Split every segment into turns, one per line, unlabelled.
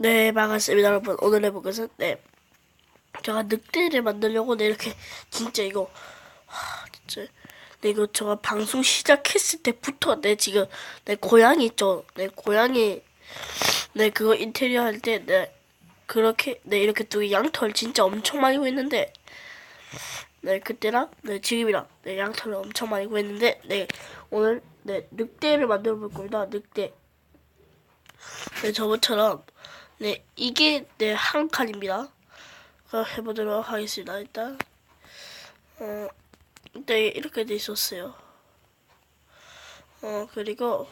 네, 반갑습니다, 여러분. 오늘 해볼 것은, 네. 제가 늑대를 만들려고, 네, 이렇게, 진짜 이거, 하, 진짜. 네, 이거 제가 방송 시작했을 때부터, 네, 지금, 네, 고양이 있죠. 네, 고양이, 네, 그거 인테리어 할 때, 네, 그렇게, 네, 이렇게 두 양털 진짜 엄청 많이 구했는데, 네, 그때랑, 네, 지금이랑, 네, 양털을 엄청 많이 구했는데, 네, 오늘, 네, 늑대를 만들어 볼 겁니다. 늑대. 네, 저번처럼 네, 이게 네, 한 칸입니다. 해보도록 하겠습니다. 일단 어, 일단 이렇게 돼 있었어요. 어, 그리고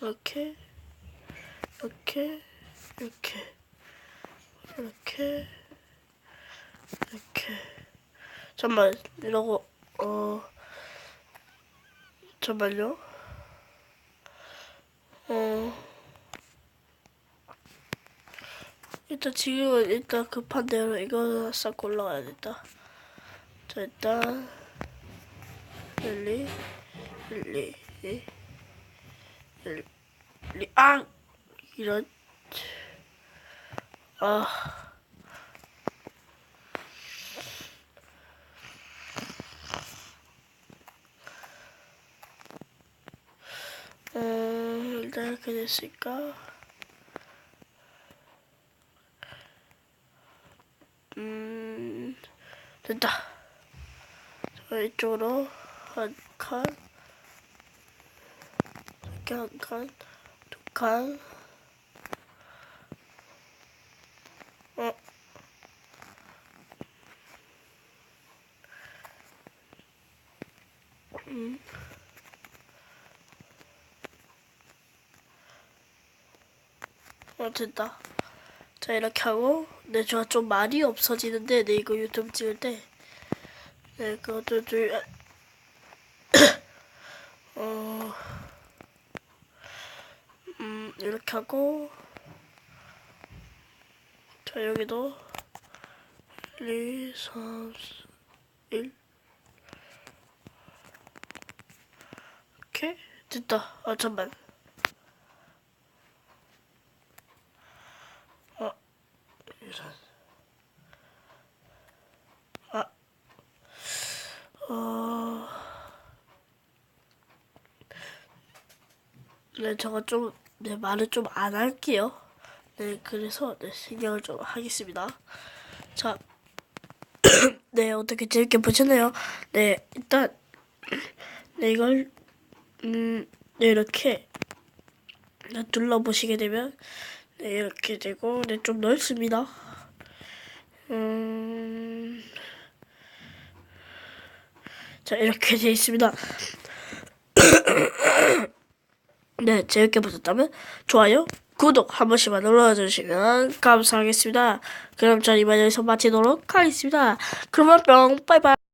이렇게 이렇게 이렇게 이렇게 이렇게 잠만 이러고 어 잠만요. 일단 지금은 일단 급한 대로 이거 싹 올라가야겠다. 자 일단 일리 일리 일리 일리 아 이런 아 음, 일단 이렇게 됐을까? 음, 자, 이쪽으로 한 칸, 이렇게 한 칸, 두 칸. 어. 음. 어, 됐다. 자, 이렇게 하고, 네, 저좀 말이 없어지는데, 네, 이거 유튜브 찍을 때, 네, 그것도 좀, 어, 음, 이렇게 하고, 자, 여기도, 1, 2, 3, 1, 이렇게, 됐다. 아, 잠만. 어, 이런. 아, 어, 네, 저거 좀, 네, 말을 좀 안 할게요. 네, 그래서, 네, 신경을 좀 하겠습니다. 자, 네, 어떻게 재밌게 보셨나요? 네, 일단, 네, 이걸, 음, 네, 이렇게, 네, 눌러보시게 되면, 네, 이렇게 되고, 네, 좀 넓습니다. 음, 자, 이렇게 되어 있습니다. 네, 재밌게 보셨다면, 좋아요, 구독 한 번씩만 눌러주시면 감사하겠습니다. 그럼 전 이만 여기서 마치도록 하겠습니다. 그러면 뿅, 바이바이.